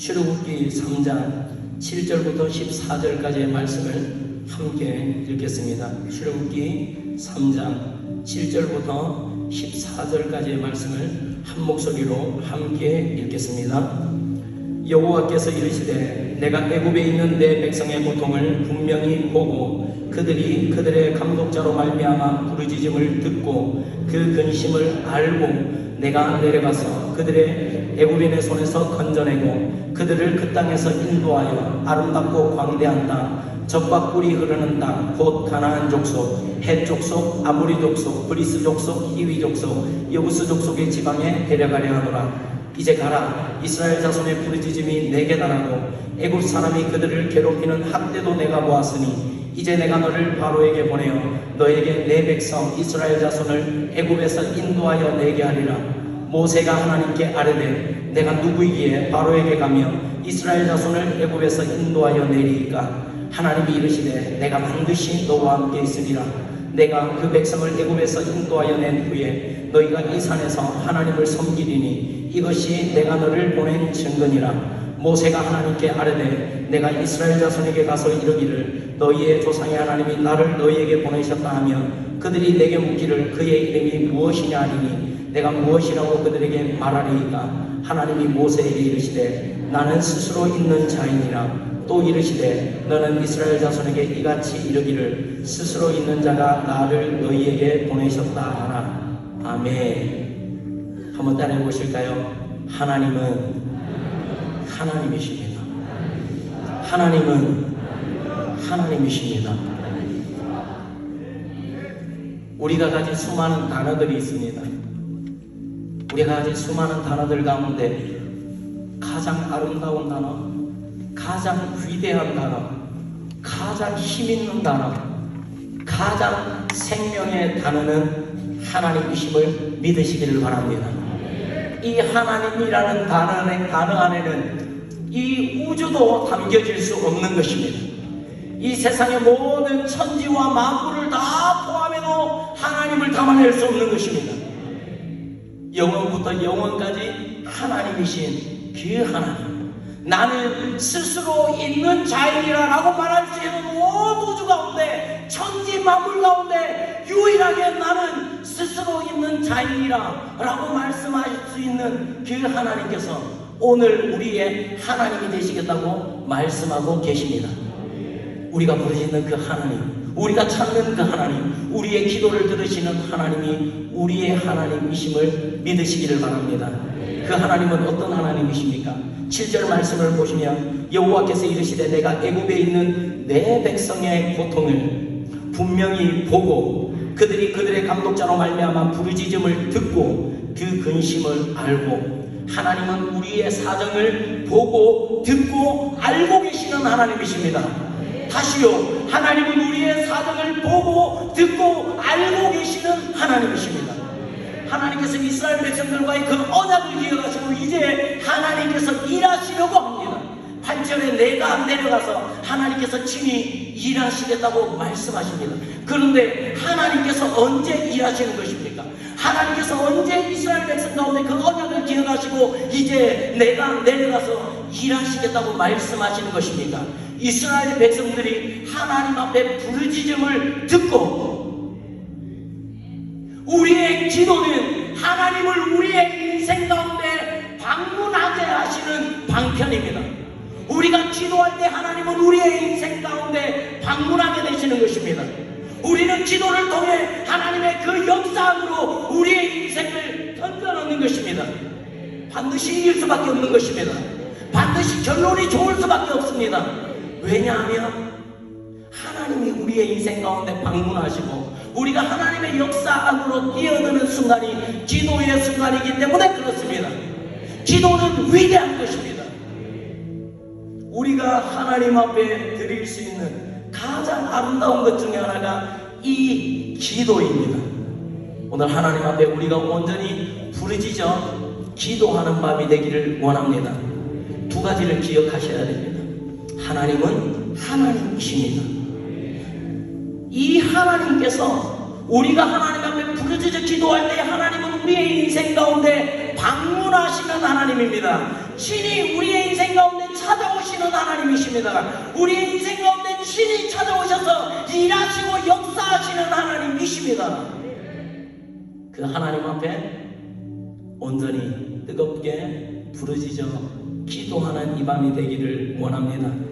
출애굽기 3장 7절부터 14절까지의 말씀을 함께 읽겠습니다. 출애굽기 3장 7절부터 14절까지의 말씀을 한 목소리로 함께 읽겠습니다. 여호와께서 이르시되 내가 애굽에 있는 내 백성의 고통을 분명히 보고 그들이 그들의 감독자로 말미암아 부르짖음을 듣고 그 근심을 알고 내가 내려가서 그들의 애굽인의 손에서 건져내고 그들을 그 땅에서 인도하여 아름답고 광대한 땅 적과 꿀이 흐르는 땅 곧 가나안 족속 헷 족속 아모리 족속 브리스 족속 히위 족속 여부스 족속의 지방에 데려가려 하노라. 이제 가라. 이스라엘 자손의 부르짖음이 내게 달하고 애굽 사람이 그들을 괴롭히는 학대도 내가 보았으니 이제 내가 너를 바로에게 보내어 너에게 내 백성 이스라엘 자손을 애굽에서 인도하여 내게 하리라 모세가 하나님께 아뢰되 내가 누구이기에 바로에게 가며 이스라엘 자손을 애굽에서 인도하여 내리이까? 하나님이 이르시되 내가 반드시 너와 함께 있으리라. 내가 그 백성을 애굽에서 인도하여 낸 후에 너희가 이 산에서 하나님을 섬기리니 이것이 내가 너를 보낸 증거니라. 모세가 하나님께 아뢰되 내가 이스라엘 자손에게 가서 이르기를 너희의 조상의 하나님이 나를 너희에게 보내셨다 하면 그들이 내게 묻기를 그의 이름이 무엇이냐 하리니 내가 무엇이라고 그들에게 말하리이까 하나님이 모세에게 이르시되 나는 스스로 있는 자이니라. 또 이르시되 너는 이스라엘 자손에게 이같이 이르기를 스스로 있는 자가 나를 너희에게 보내셨다 하라. 아멘. 한번 따라해 보실까요? 하나님은 하나님이십니다. 하나님은 하나님이십니다. 우리가 가진 수많은 단어들이 있습니다 우리가 가진 수많은 단어들 가운데 가장 아름다운 단어 가장 위대한 단어, 가장 힘있는 단어, 가장 생명의 단어는 하나님이심을 믿으시기를 바랍니다. 이 하나님이라는 단어, 단어 안에는 이 우주도 담겨질 수 없는 것입니다. 이 세상의 모든 천지와 만물을 다 포함해도 하나님을 담아낼 수 없는 것입니다. 영원부터 영원까지 하나님이신 그 하나님. 나는 스스로 있는 자이라라고 말할 수 있는 온 우주 가운데 천지 만물 가운데 유일하게 나는 스스로 있는 자이라라고 말씀하실 수 있는 그 하나님께서 오늘 우리의 하나님이 되시겠다고 말씀하고 계십니다. 우리가 부르짖는 그 하나님, 우리가 찾는 그 하나님, 우리의 기도를 들으시는 하나님이 우리의 하나님이심을 믿으시기를 바랍니다. 그 하나님은 어떤 하나님이십니까? 7절 말씀을 보시면 여호와께서 이르시되 내가 애굽에 있는 내 백성의 고통을 분명히 보고 그들이 그들의 감독자로 말미암아 부르짖음을 듣고 그 근심을 알고 하나님은 우리의 사정을 보고 듣고 알고 계시는 하나님이십니다. 다시요 하나님은 우리의 사정을 보고 듣고 알고 계시는 하나님이십니다. 하나님께서 이스라엘 백성들과의 그 언약을 기억하시고 이제 하나님께서 일하시려고 합니다. 8절에 내가 내려가서 하나님께서 친히 일하시겠다고 말씀하십니다. 그런데 하나님께서 언제 일하시는 것입니까? 하나님께서 언제 이스라엘 백성 가운데 그 언약을 기억하시고 이제 내가 내려가서 일하시겠다고 말씀하시는 것입니까? 이스라엘 백성들이 하나님 앞에 부르짖음을 듣고 우리의 기도는 하나님을 우리의 인생 가운데 방문하게 하시는 방편입니다. 우리가 기도할 때 하나님은 우리의 인생 가운데 방문하게 되시는 것입니다. 우리는 기도를 통해 하나님의 그 역사 안으로 우리의 인생을 던져놓는 것입니다. 반드시 이길 수밖에 없는 것입니다. 반드시 결론이 좋을 수밖에 없습니다. 왜냐하면 하나님이 우리의 인생 가운데 방문하시고 우리가 하나님의 역사 안으로 뛰어드는 순간이 기도의 순간이기 때문에 그렇습니다. 기도는 위대한 것입니다. 우리가 하나님 앞에 드릴 수 있는 가장 아름다운 것 중에 하나가 이 기도입니다. 오늘 하나님 앞에 우리가 온전히 부르짖어 기도하는 밤이 되기를 원합니다. 두 가지를 기억하셔야 됩니다. 하나님은 하나님이십니다. 이 하나님께서 우리가 하나님 앞에 부르짖어 기도할 때 하나님은 우리의 인생 가운데 방문하시는 하나님입니다. 신이 우리의 인생 가운데 찾아오시는 하나님이십니다. 우리 인생 가운데 신이 찾아오셔서 일하시고 역사하시는 하나님이십니다. 그 하나님 앞에 온전히 뜨겁게 부르짖어 기도하는 이 밤이 되기를 원합니다.